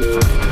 Thank you.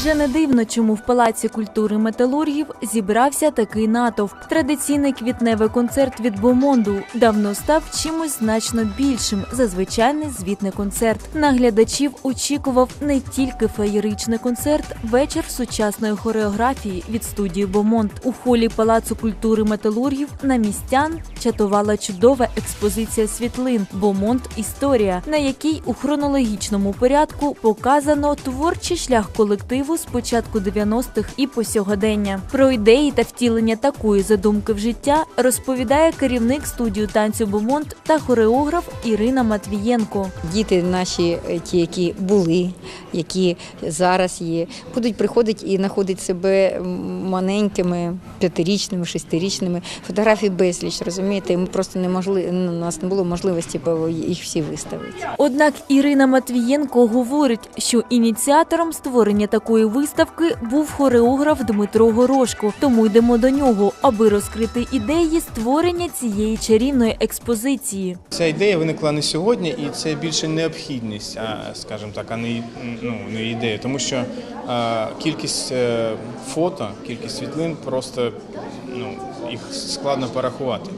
Вже не дивно, чому в Палаці культури металургів зібрався такий натовп. Традиційний квітневий концерт від Бомонду давно став чимось значно більшим за звичайний звітний концерт. На глядачів очікував не тільки феєричний концерт, вечір сучасної хореографії від студії Бомонд. У холі Палацу культури металургів на містян чатувала чудова експозиція світлин Бомонд Історія, на якій у хронологічному порядку показано творчий шлях колективу з початку 90-х і по сьогодення. Про ідеї та втілення такої задумки в життя розповідає керівник студію танцю Бомонд та хореограф Ірина Матвієнко. Діти наші, е, ті, які були, які зараз є, будуть приходити і знаходити себе маленькими, п'ятирічними, шестирічними. Фотографій безліч, розумієте, ми просто не могли, у нас не було можливості їх всі виставити. Однак Ірина Матвієнко говорить, що ініціатором створення такої виставки був хореограф Дмитро Горошко. Тому йдемо до нього, аби розкрити ідеї створення цієї чарівної експозиції. Ця ідея виникла не сьогодні, і це більше необхідність, а скажімо так, а не, ну, не ідея. Тому що е, кількість е, фото, кількість світлин просто ну, їх складно порахувати.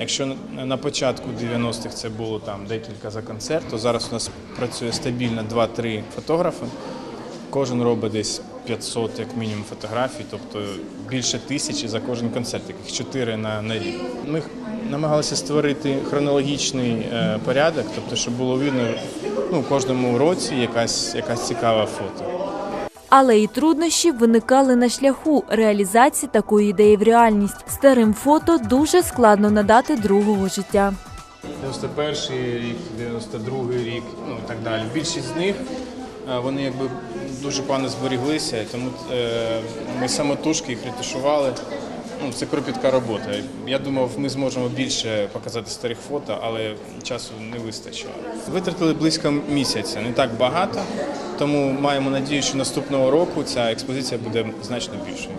Якщо на початку 90-х це було там декілька за концерт, то зараз у нас працює стабільно 2-3 фотографи. Кожен робить десь 500 як мінімум фотографій, тобто більше тисячі за кожен концерт, яких 4 на, на рік. Ми намагалися створити хронологічний е, порядок, тобто, щоб було видно ну, в кожному році якась, якась цікава фото. Але і труднощі виникали на шляху реалізації такої ідеї в реальність. Старим фото дуже складно надати другого життя. 91 рік, 92 рік, ну і так далі. Більшість з них е, вони якби дуже погано зберіглися, тому е, ми самотужки їх ретушували. Ну, це кропітка робота. Я думав, ми зможемо більше показати старих фото, але часу не вистачило. Витратили близько місяця, не так багато, тому маємо надію, що наступного року ця експозиція буде значно більшою.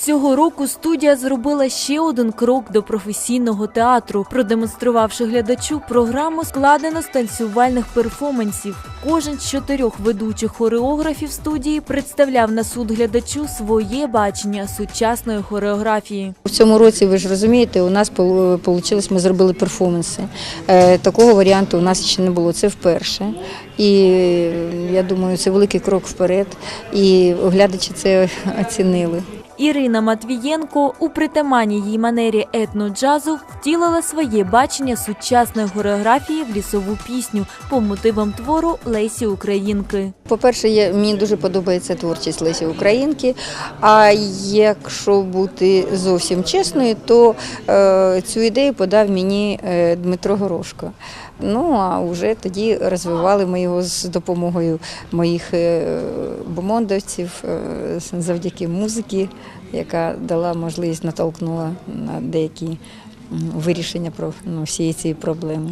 Цього року студія зробила ще один крок до професійного театру, продемонструвавши глядачу програму складено з танцювальних перформансів. Кожен з чотирьох ведучих хореографів студії представляв на суд глядачу своє бачення сучасної хореографії. У цьому році, ви ж розумієте, у нас вийшло, ми зробили перформанси. Е, Такого варіанту у нас ще не було, це вперше. І е, я думаю, це великий крок вперед. І глядачі це оцінили. Ірина Матвієнко у притаманній їй манері етно-джазу втілила своє бачення сучасної хореографії в лісову пісню по мотивам твору Лесі Українки. По-перше, мені дуже подобається творчість Лесі Українки. А якщо бути зовсім чесною, то е, цю ідею подав мені е, Дмитро Горошко. Ну а вже тоді розвивали ми його з допомогою моїх е, бомондовців е, завдяки музики, яка дала можливість натолкнула на деякі вирішення про ну, всієї цієї проблеми.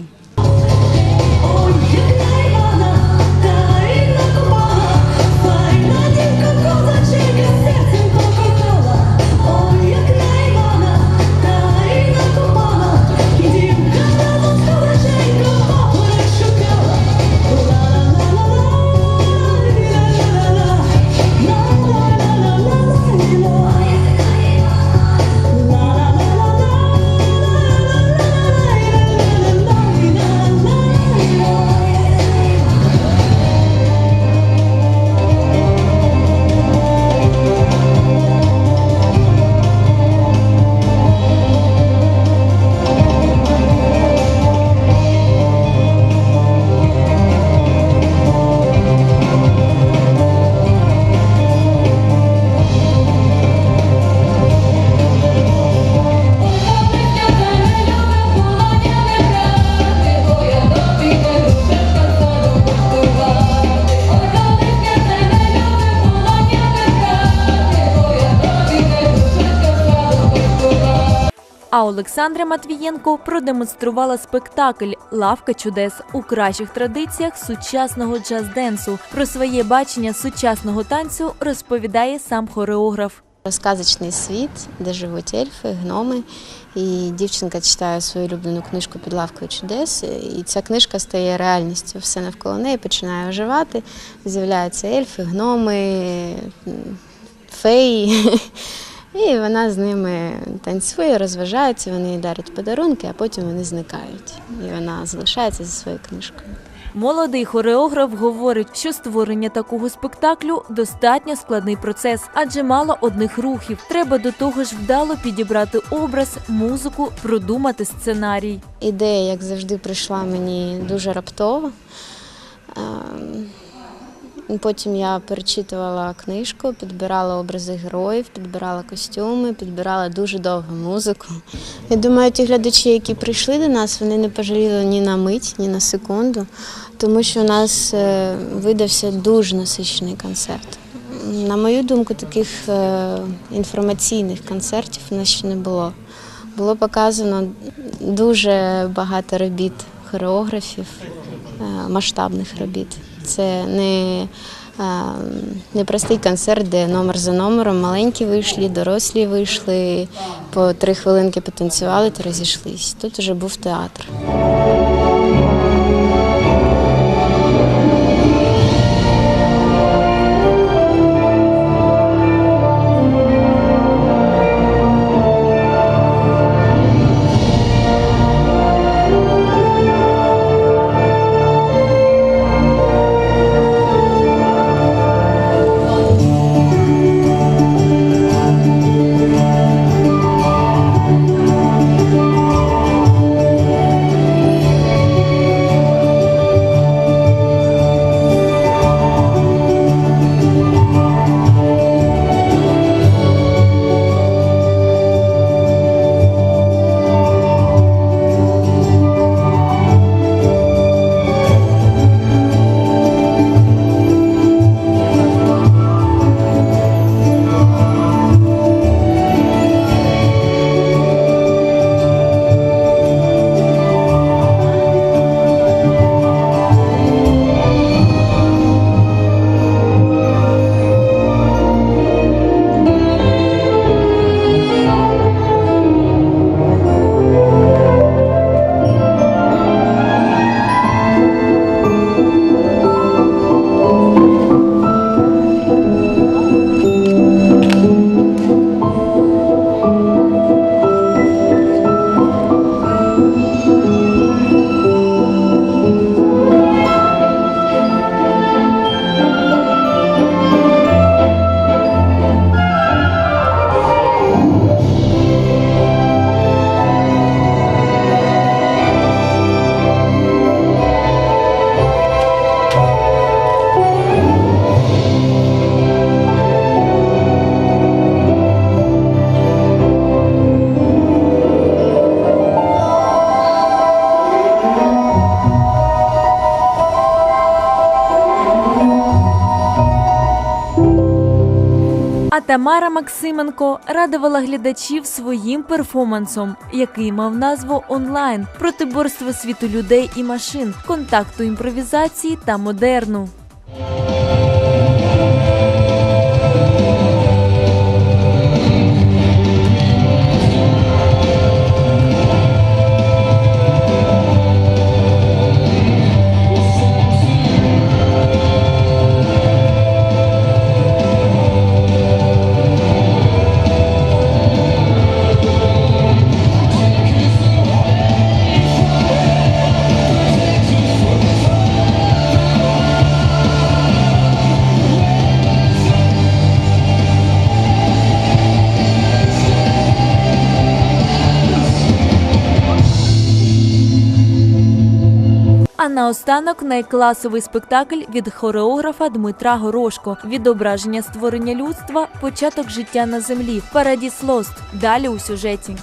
Олександра Матвієнко продемонструвала спектакль Лавка чудес у кращих традиціях сучасного джаз-денсу. Про своє бачення сучасного танцю розповідає сам хореограф. Сказочний світ, де живуть ельфи, гноми. І дівчинка читає свою улюблену книжку під лавкою чудес. І ця книжка стає реальністю. Все навколо неї починає оживати. З'являються ельфи, гноми, феї. І вона з ними танцює, розважається, вони їй дарять подарунки, а потім вони зникають. І вона залишається зі своєю книжкою. Молодий хореограф говорить, що створення такого спектаклю достатньо складний процес, адже мало одних рухів. Треба до того ж вдало підібрати образ, музику, продумати сценарій. Ідея, як завжди, прийшла мені дуже раптово. Потім я перечитувала книжку, підбирала образи героїв, підбирала костюми, підбирала дуже довго музику. Я думаю, ті глядачі, які прийшли до нас, вони не пожаліли ні на мить, ні на секунду, тому що у нас е, видався дуже насичений концерт. На мою думку, таких е, інформаційних концертів у нас ще не було. Було показано дуже багато робіт хореографів, е, масштабних робіт. Це не, е, простий концерт, де номер за номером маленькі вийшли, дорослі вийшли, по три хвилинки потанцювали та розійшлись. Тут вже був театр. Тамара Максименко радувала глядачів своїм перформансом, який мав назву онлайн протиборство світу людей і машин, контакту імпровізації та модерну. Наостанок найкласовий спектакль від хореографа Дмитра Горошко, відображення створення людства, початок життя на землі, Парадіс Лост. Далі у сюжеті.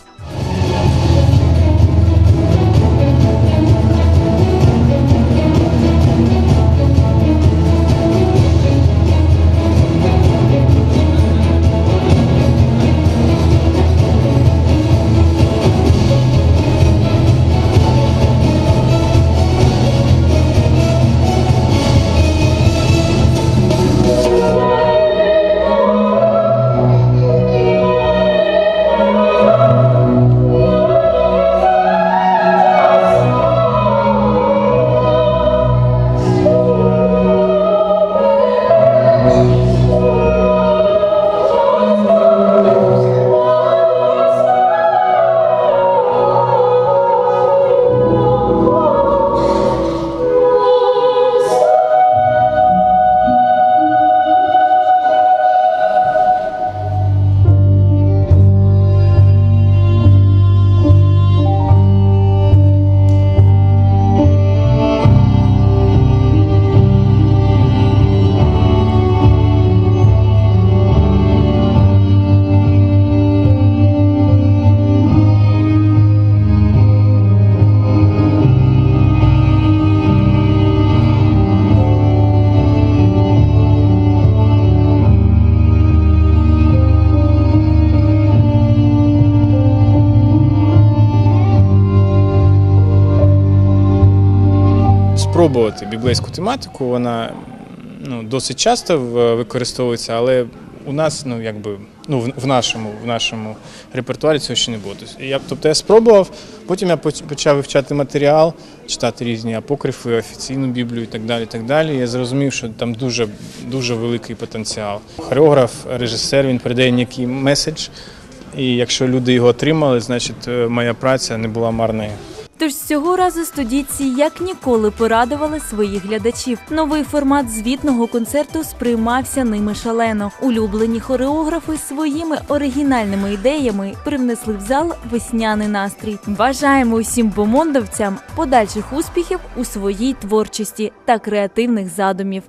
Спробувати біблейську тематику. Вона ну, досить часто використовується, але у нас, ну якби ну в, нашому в нашому репертуарі цього ще не було. Тобто я, тобто я спробував, потім я почав вивчати матеріал, читати різні апокрифи, офіційну біблію і так далі. Так далі. Я зрозумів, що там дуже дуже великий потенціал. Хореограф, режисер, він передає некий меседж. І якщо люди його отримали, значить е, моя праця не була марною. Тож цього разу студійці як ніколи порадували своїх глядачів. Новий формат звітного концерту сприймався ними шалено. Улюблені хореографи своїми оригінальними ідеями привнесли в зал весняний настрій. Бажаємо усім бомондовцям подальших успіхів у своїй творчості та креативних задумів.